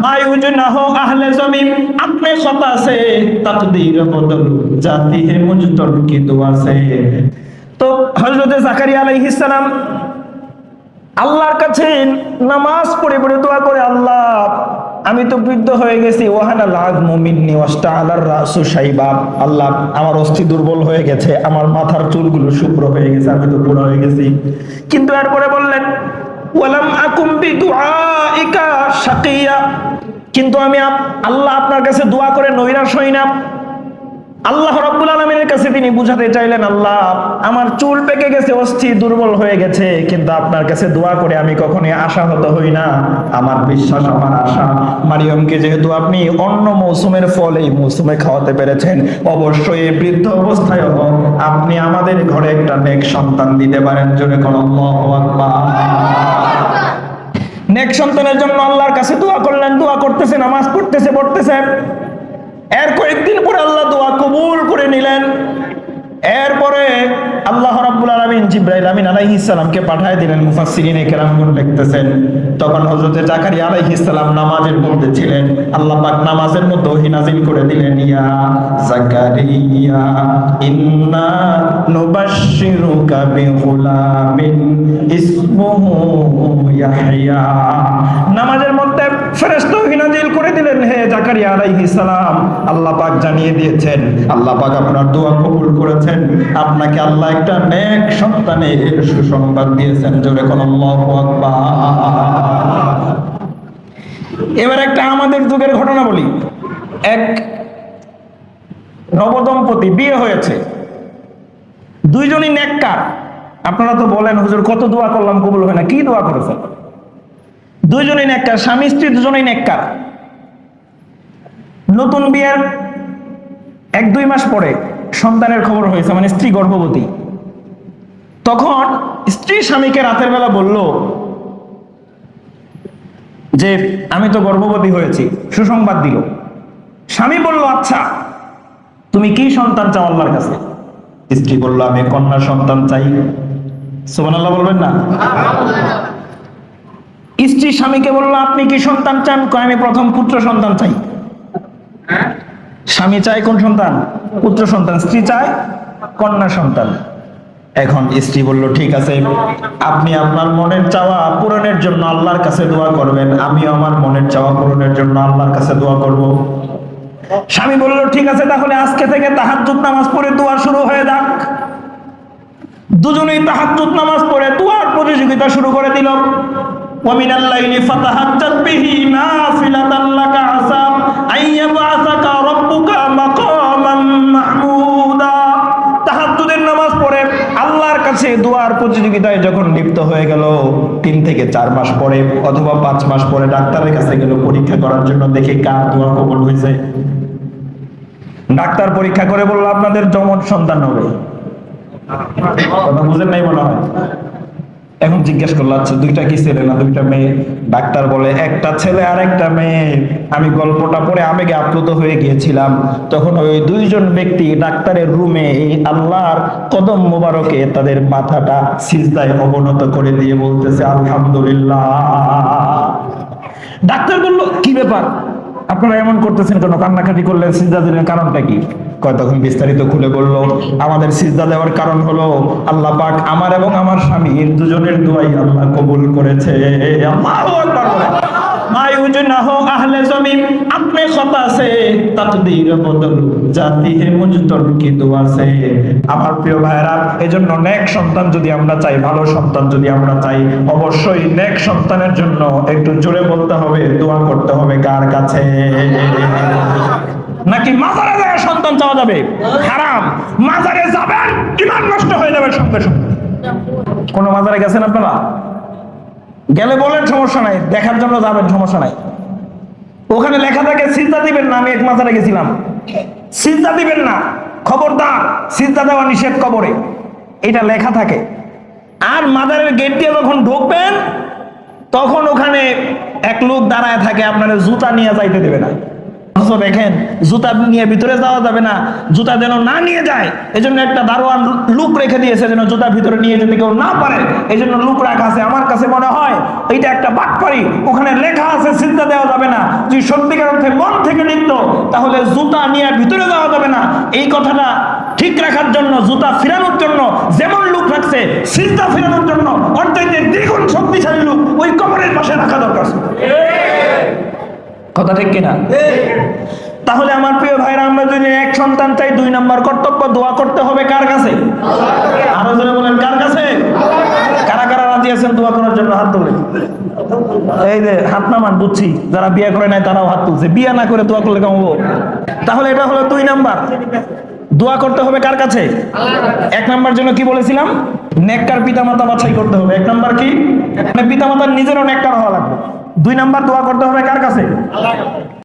मायूजना हो अहले जमीन अपने खता से तकदीर बदल जाती है मुजतर की दुआ से তো হযরত জাকারিয়া আলাইহিস সালাম আল্লাহর কাছে নামাজ পড়ে পড়ে দোয়া করে আল্লাহ আমি তো বৃদ্ধ হয়ে গেছি ওয়াহানা লাগ মুমিন্নি ওয়াস্তা আলার রাসু সাইবা আল্লাহ আমার অস্থি দুর্বল হয়ে গেছে আমার মাথার চুলগুলো শুভ্র হয়ে গেছে আমি তো বুড়া হয়ে গেছি কিন্তু এরপরে বললেন কিন্তু আমি আল্লাহ আপনার কাছে দোয়া করে নৈরাশ হই না। আল্লাহ রাব্বুল আলামিনের কাছে তিনি বুঝাতে চাইলেন, আল্লাহ, আমার চুল পেকে গেছে, অস্থি দুর্বল হয়ে গেছে, কিন্তু আপনার কাছে দোয়া করে আমি কখনোই আশাহত হই না। আমার বিশ্বাস, আমার আশা। মারিয়মকে যেহেতু আপনি অন্য মৌসুমের ফল এই মৌসুমে খাওয়াতে পেরেছেন, অবশ্যই এই বৃদ্ধ অবস্থায় আপনি আমাদের ঘরে একটা নেক সন্তান দিতে পারেন, জোরে কোন নেক সন্তানের জন্য আল্লাহর কাছে দোয়া করলেন, দোয়া করতেছে, নামাজ পড়তেছে পড়তেছেন এর কয়েকদিন পরে আল্লাহ দোয়া কবুল করে নিলেন। আলামিন জিব্রাইল আমিন আলাইহিস সালামকে পাঠিয়ে দিলেন, মুফাসসিরিনে কেরামগুন লিখতেছেন, তখন হযরতে জাকারিয়া আলাইহিস সালাম নামাজের মধ্যে ছিলেন, আল্লাহ পাক নামাজের মধ্যে ওহী নাযিল করে দিলেন, ইয়া জাকারিয়া, ইন্না নুবাশশিরুকা বিগুলামিন ইসমুহু ইয়াহইয়া। নামাজের মধ্যে ফেরেশতা ওহী নাযিল করে দিলেন হে জাকারিয়া আলাইহিস সালাম, আল্লাহ পাক জানিয়ে দিয়েছেন, আল্লাহ পাক আপনার দোয়া কবুল করেছেন। আপনাকে আল্লাহ একটা নেক সন্তানের সুসংবাদ দিয়েছেন। জোরে কোন আল্লাহু আকবার। এবার একটা আমাদের যুগের ঘটনা বলি। এক নবদম্পতি বিয়ে হয়েছে। দুইজনই নেককার। আপনারা তো বলেন, হুজুর, কত দোয়া করলাম, কবুল হয় না, কি দোয়া করেছেন? দুইজনই নেককার, স্বামী স্ত্রী দুজনেই নেককার। নতুন বিয়ের এক, দুই মাস পরে সন্তানের খবর হয়েছে মানে স্ত্রী গর্ভবতী। তখন স্ত্রী স্বামীকে রাতের বেলা বলল যে, আমি তো গর্ভবতী হয়েছি। সুসংবাদ দিল। স্বামী বলল আচ্ছা তুমি কি সন্তান চাও আল্লাহর কাছে? স্ত্রী বলল, আমি কন্যা সন্তান চাই। সুবহানাল্লাহ বলবেন না? স্ত্রী স্বামীকে বলল, আপনি কি সন্তান চান? আমি প্রথম পুত্র সন্তান চাই। হ্যাঁ? স্বামী চায় কোন সন্তান? পুত্র সন্তান। স্ত্রী চায় কন্যা সন্তান। এখন স্ত্রী বলল, ঠিক আছে, আপনি আপনার মনের চাওয়া পূরণের জন্য আল্লাহর কাছে দোয়া করবেন। আমি আমার মনের চাওয়া পূরণের জন্য আল্লাহর কাছে দোয়া করব। স্বামী বলল, ঠিক আছে, তাহলে আজকে থেকে তাহাজ্জুদ নামাজ পড়ে দোয়া শুরু হয়ে যাক। দুজনেই তাহাজ্জুদ নামাজ পড়ে দোয়ার প্রতিযোগিতা শুরু করে দিল। ওয়ামিনাল্লাইলি ফাতাহাজ্জাত বিহি নাফিলাতাল্লাকা আসা আল্লাহর কাছে দোয়ার প্রতিযোগিতায় যখন লিপ্ত হয়ে গেল, তিন থেকে চার মাস পরে অথবা পাঁচ মাস পরে ডাক্তারের কাছে পরীক্ষা করার জন্য দেখে কার দোয়া কবুল হয়েছে। ডাক্তার পরীক্ষা করে বলল, আপনাদের যমজ সন্তান হবে। কথা বুঝেন নাই মনে হয়? জিজ্ঞেস করল আচ্ছা দুইটা কি ছেলে না দুইটা মেয়ে? ডাক্তার বলে, একটা ছেলে আর একটা মেয়ে। আমি গল্পটা পড়ে আবেগে আপ্লুত হয়ে গিয়েছিলাম। তখন ওই দুইজন ব্যক্তি ডাক্তারের রুমে এই আল্লাহর কদম মোবারকে তাদের মাথাটা সিজদায় অবনত করে দিয়ে বলতেছে, আলহামদুলিল্লাহ। ডাক্তার বলল, কি ব্যাপার? আপনারা এমন করতেছেন কেন? কান্নাকাটি করলেন, সিজদা দিলেন, কারণটা কি? কয়, তখন বিস্তারিত খুলে বলল, আমাদের সিজদা দেওয়ার কারণ হলো, আল্লাহ পাক আমার এবং আমার স্বামীর দুজনের দোয়াই আল্লাহ কবুল করেছে। আল্লাহু আকবার বলেন। মায়ুজনা হো আহলে জমিন আপনি খতা সে তাকদীর বদল জাতি হে মুজতর কি দোয়া আমার প্রিয় ভাইরা এজন্য নেক সন্তান যদি আমরা চাই ভালো সন্তান যদি আমরা চাই অবশ্যই নেক সন্তানের জন্য একটু জোরে বলতে হবে দোয়া করতে হবে কার কাছে? নাকি মাজারে যায় সন্তান চাওয়া যাবে? হারাম। মাজারে যাবেন ইমান নষ্ট হয়ে যাবে সঙ্গে সঙ্গে? কোন মাজারে গেছেন আপনারা? গেলে বলেন সমস্যা নাই, দেখার জন্য যাবেন, সমস্যা নাই। ওখানে লেখা থাকে সিজদা দিবেন না, আমি এক মাজারে গেছিলাম সিজদা দিবেন না, খবরদার, সিজদা দেওয়া নিষেধ কবরে। এটা লেখা থাকে। আর মাদারের গেট দিয়ে যখন ঢুকবেন, তখন ওখানে এক লোক দাঁড়ায় থাকে, আপনার জুতা নিয়ে যাইতে দেবে না। অথচ দেখেন, জুতা নিয়ে ভিতরে যাওয়া যাবে না, জুতা যেন না নিয়ে যায়, এজন্য একটা দারোয়ান লুক রেখে দিয়েছে যেন জুতা ভিতরে নিয়ে যেতে কেউ না পারে এই জন্য লুক রাখা আছে। আমার কাছে মনে হয়, এইটা একটা বাটপারি, ওখানে লেখা আছে চিন্তা দেওয়া যাবে না। যদি সত্যিকার অর্থে মন থেকে লিপ্ত, তাহলে জুতা নিয়ে ভিতরে যাওয়া যাবে না। এই কথাটা ঠিক রাখার জন্য, জুতা ফিরানোর জন্য, যেমন লুক রাখছে, সিজদা ফিরানোর জন্য অর্থাৎ দ্বিগুণ শক্তিশালী লোক ওই কবরের পাশে রাখা দরকার। কথা ঠিক কিনা? তাহলে আমার প্রিয় ভাইরা, আমরা যদি এক সন্তান চাই, দুই নম্বর কর্তব্য, দোয়া করতে হবে কার কাছে? আরও জনে বলেন, কার কাছে? কারা কারা রাজি আছেন দোয়া করার জন্য হাত তুলে? এই যে হাত নামান, বুঝছি, যারা বিয়ে করে নাই তারাও হাত তুলছে। বিয়ে না করে দোয়া করলে কেমন তাহলে এটা হলো দুই নাম্বার। দোয়া করতে হবে কার কাছে? এক নাম্বার জন্য কি বলেছিলাম? নেককার পিতামাতা বাছাই করতে হবে। এক নাম্বার কি? মানে পিতামাতার নিজেরও নেককার হওয়া লাগবে। দুই নাম্বার দোয়া করতে হবে কার কাছে?